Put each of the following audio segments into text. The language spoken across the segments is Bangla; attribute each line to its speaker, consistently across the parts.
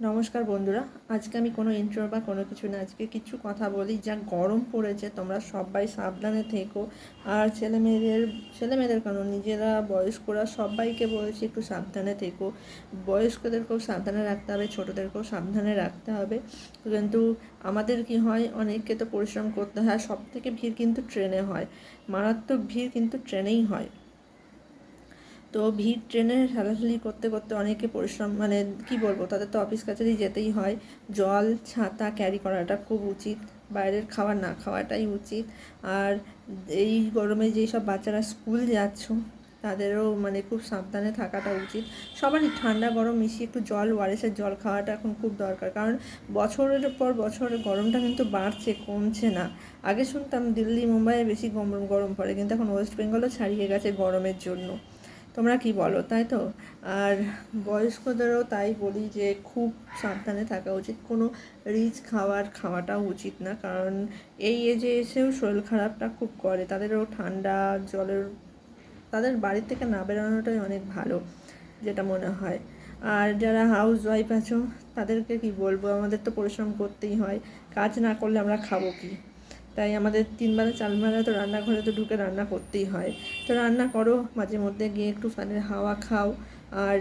Speaker 1: নমস্কার বন্ধুরা, আজকে আমি কোনো ইন্ট্রো বা কোনো কিছু না, আজকে কিছু কথা বলি যা গরম পড়েছে, তোমরা সবাই সাবধানে থেকো। আর ছেলে মেয়েদের ছেলে মেয়েদের কেন, নিজেরা, বয়স্করা সবাইকে বলেছি একটু সাবধানে থেকো। বয়স্কদেরকেও সাবধানে রাখতে হবে, ছোটোদেরকেও সাবধানে রাখতে হবে। কিন্তু আমাদের কি হয়, অনেককে তো পরিশ্রম করতে হয় সব থেকে ভিড় কিন্তু ট্রেনে হয়। মারাত্মক ভিড় কিন্তু ট্রেনেই হয়। তো ভিড় ট্রেনে ঠেলাঠেলি করতে করতে অনেকে পরিশ্রম মানে কি বলব, তাদের তো অফিস কাছারি যেতেই হয়। জল, ছাতা ক্যারি করাটা খুব উচিত, বাইরের খাবার না খাওয়াটাই উচিত। আর এই গরমে যেই সব বাচ্চারা স্কুল যাচ্ছ, তাদেরও মানে খুব সাবধানে থাকাটা উচিত। সবারই ঠান্ডা, গরম মিশিয়ে একটু জল, ওয়ারেসের জল খাওয়াটা এখন খুব দরকার। কারণ বছরের পর বছর গরমটা কিন্তু বাড়ছে, কমছে না। আগে শুনতাম দিল্লি, মুম্বাইয়ে বেশি গরম গরম পড়ে, কিন্তু এখন ওয়েস্ট বেঙ্গলও ছাড়িয়ে গেছে গরমের জন্য। তোমরা কি বলো, তাই তো? আর বয়স্কদেরও তাই বলি যে, খুব সাবধানে থাকা উচিত। কোনো রিচ খাবার খাওয়াটাও উচিত না, কারণ এই এজে এসেও শরীর খারাপটা খুব করে। তাদেরও ঠান্ডা, জলের, তাদের বাড়ি থেকে না বেরোনোটাই অনেক ভালো, যেটা মনে হয়। আর যারা হাউস ওয়াইফ আছো, তাদেরকে কি বলব? আমাদের তো পরিশ্রম করতেই হয়। কাজ না করলে আমরা খাব কি? তাই আমাদের তিনবেলা চারবেলা তো রান্নাঘরে তো ঢুকে রান্না করতেই হয়। তো রান্না করো, মাঝে মধ্যে গিয়ে একটু ফ্যানের হাওয়া খাও। আর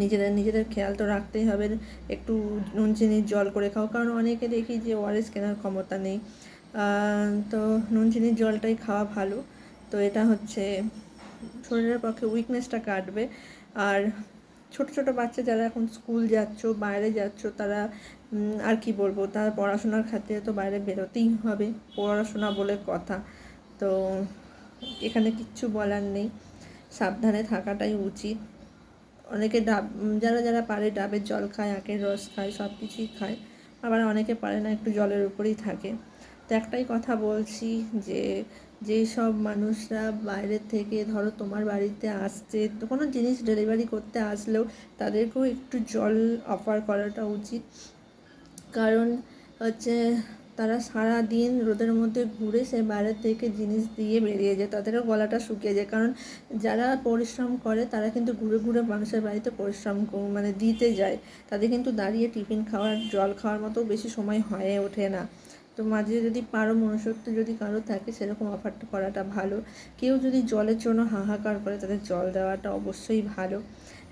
Speaker 1: নিজেদের নিজেদের খেয়াল তো রাখতেই হবে, একটু নুন চিনির জল করে খাও। কারণ অনেকে দেখি যে ওয়ারেস কেনার ক্ষমতা নেই। তো নুন চিনির জলটাই খাওয়া ভালো। তো এটা হচ্ছে শরীরের পক্ষে উইকনেসটা কাটবে। আর ছোট ছোট বাচ্চা যারা এখন স্কুল যাচ্ছ, বাইরে যাচ্ছ, তারা আর কি বলব, তার পড়াশোনার খাতিরে তো বাইরে বেরোতেই হবে, পড়াশোনা বলে কথা। তো এখানে কিচ্ছু বলার নেই, সাবধানে থাকাটাই উচিত। অনেকে ডাব যারা যারা পারে ডাবের জল খায়, আখের রস খায় সব কিছুই খায়, আবার অনেকে পারে না, একটু জলের উপরেই থাকে। তো একটাই কথা বলছি যে যেই সব মানুষরা বাইরের থেকে ধরো তোমার বাড়িতে আসছে, তো কোনো জিনিস ডেলিভারি করতে আসলেও তাদেরকেও একটু জল অফার করাটা উচিত। কারণ হচ্ছে তারা সারা দিন রোদের মধ্যে ঘুরে সে বাইরের থেকে জিনিস দিয়ে বেরিয়ে যায়, তাদেরও গলাটা শুকিয়ে যায়। কারণ যারা পরিশ্রম করে তারা কিন্তু ঘুরে ঘুরে মানুষের বাড়িতে পরিশ্রম মানে দিতে যায়। তাদের কিন্তু দাঁড়িয়ে টিফিন খাওয়ার, জল খাওয়ার মতো বেশি সময় হয়ে ওঠে না। তো মাঝে যদি পারো মনুষ্যত্ব যদি কারও থাকে, সেরকম অফারটা করাটা ভালো। কেউ যদি জলের জন্য হাহাকার করে, তাদের জল দেওয়াটা অবশ্যই ভালো।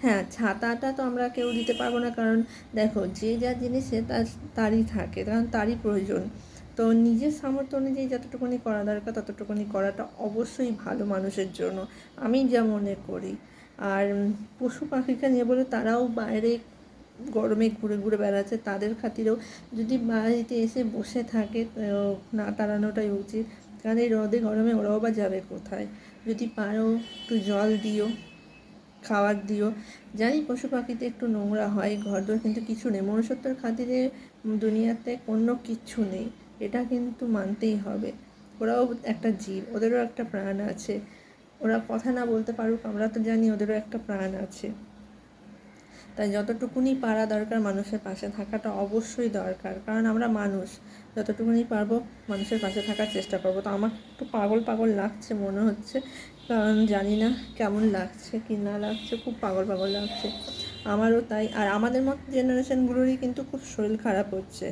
Speaker 1: হ্যাঁ ছাতাটা তো আমরা কেউ দিতে পারব না, কারণ দেখো, যে যা জিনিসে তার, তারই থাকে, কারণ তারই প্রয়োজন। তো নিজের সামর্থ্য অনুযায়ী যতটুকুনি করা দরকার, ততটুকুনি করাটা অবশ্যই ভালো মানুষের জন্য। আমি যা মনে করি। আর পশু পাখিকে নিয়ে বলে তারাও বাইরে গরমে ঘুরে ঘুরে বেড়াচ্ছে, তাদের খাতিরেও যদি বাড়িতে এসে বসে থাকে না তাড়ানোটাই উচিত। কারণ এই রোদে গরমে ওরাও বা যাবে কোথায়? যদি পারো, একটু জল দিও, খাবার দিও। জানি পশু পাখিতে একটু নোংরা হয়, ঘরদোর কিন্তু কিছু নেই। মনুষ্যত্বর খাতিরে দুনিয়াতে অন্য কিচ্ছু নেই। এটা কিন্তু মানতেই হবে। ওরাও একটা জীব, ওদেরও একটা প্রাণ আছে। ওরা কথা না বলতে পারুক, আমরা তো জানি ওদেরও একটা প্রাণ আছে। তাই যতটুকুনি পারা দরকার মানুষের পাশে থাকাটা অবশ্যই দরকার। কারণ আমরা মানুষ, যতটুকুনি পারব মানুষের পাশে থাকার চেষ্টা করব। তো আমার একটু পাগল পাগল লাগছে মনে হচ্ছে, কারণ জানি না কেমন লাগছে, কি না লাগছে, খুব পাগল পাগল লাগছে। আমারও তাই, আর আমাদের মতো জেনারেশনগুলোরই কিন্তু খুব শরীর খারাপ হচ্ছে।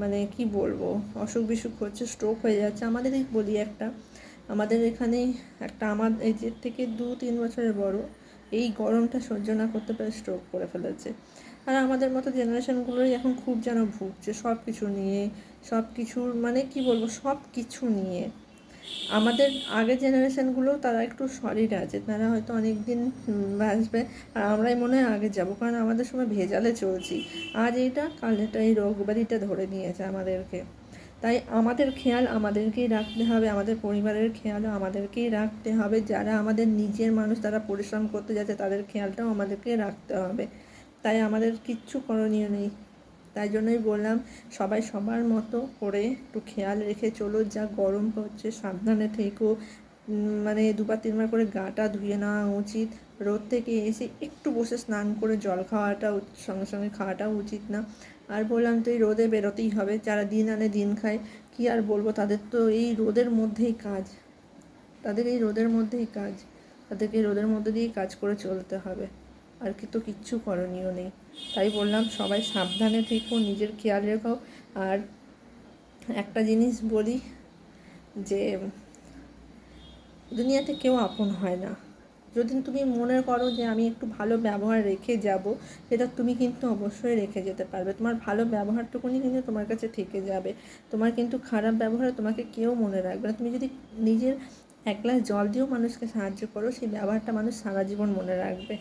Speaker 1: মানে কি বলব, অসুখ বিসুখ হচ্ছে স্ট্রোক হয়ে যাচ্ছে। আমাদেরই বলি একটা, আমাদের এখানে একটা আমার এই যে থেকে দু তিন বছরের বড় এই গরমটা সহ্য না করতে পেরে স্ট্রোক করে ফেলেছে। আর আমাদের মতো জেনারেশনগুলোই এখন খুব যেন ভুগছে সব কিছু নিয়ে সব কিছুর মানে কি বলব সব কিছু নিয়ে। আমাদের আগের জেনারেশনগুলো তারা একটু সলিড আছে তারা হয়তো অনেক দিন বাঁচবে আর আমরাই মনে হয় আগে যাব, কারণ আমাদের সময় ভেজালে চলছি। আজ এইটা কাল এটা এই রোগ ব্যাধিটা ধরে নিয়েছে আমাদেরকে। তাই আমাদের খেয়াল আমাদেরকেই রাখতে হবে, আমাদের পরিবারের খেয়ালও আমাদেরকেই রাখতে হবে। যারা আমাদের নিজের মানুষ, তারা পরিশ্রম করতে যাচ্ছে, তাদের খেয়ালটাও আমাদেরকে রাখতে হবে। তাই আমাদের কিচ্ছু করণীয় নেই। তাই জন্যই বললাম, সবাই সবার মতো করে একটু খেয়াল রেখে চলো, যা গরম হচ্ছে সাবধানে থেকো। মানে দুবার তিনবার করে গাটা ধুয়ে নেওয়া উচিত। রোদ থেকে এসে একটু বসে স্নান করে জল খাওয়াটা সঙ্গে সঙ্গে খাওয়াটাও উচিত না। আর বললাম, তো এই রোদে বেরোতেই হবে। যারা দিন আনে দিন খায়, কি আর বলব? তাদের তো এই রোদের মধ্যেই কাজ। তাদের এই রোদের মধ্যেই কাজ। তাদেরকে রোদের মধ্যে দিয়েই কাজ করে চলতে হবে। আর কি তো কিচ্ছু করণীয় নেই। তাই বললাম, সবাই সাবধানে থেকো, নিজের খেয়াল রেখো। আর একটা জিনিস বলি যে, দুনিয়াতে কেউ আপন হয় না। যদি তুমি মনে করো যে আমি একটু ভালো ব্যবহার রেখে যাব, সেটা তুমি কিন্তু অবশ্যই রেখে যেতে পারবে। তোমার ভালো ব্যবহারটুকুনি কিন্তু তোমার কাছে থেকে যাবে। তোমার কিন্তু খারাপ ব্যবহারে তোমাকে কেউ মনে রাখবে না। তুমি যদি নিজের এক গ্লাস জল দিয়েও মানুষকে সাহায্য করো, সেই ব্যবহারটা মানুষ সারা জীবন মনে রাখবে।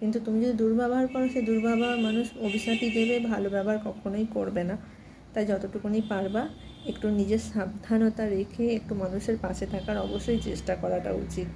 Speaker 1: কিন্তু তুমি যদি দুর্ব্যবহার করো, সেই দুর্ব্যবহার মানুষ অভিশাপই দেবে, ভালো ব্যবহার কখনোই করবে না। তাই যতটুকুনি পারবা, একটু নিজের সাবধানতা রেখে একটু মানুষের পাশে থাকার অবশ্যই চেষ্টা করাটা উচিত।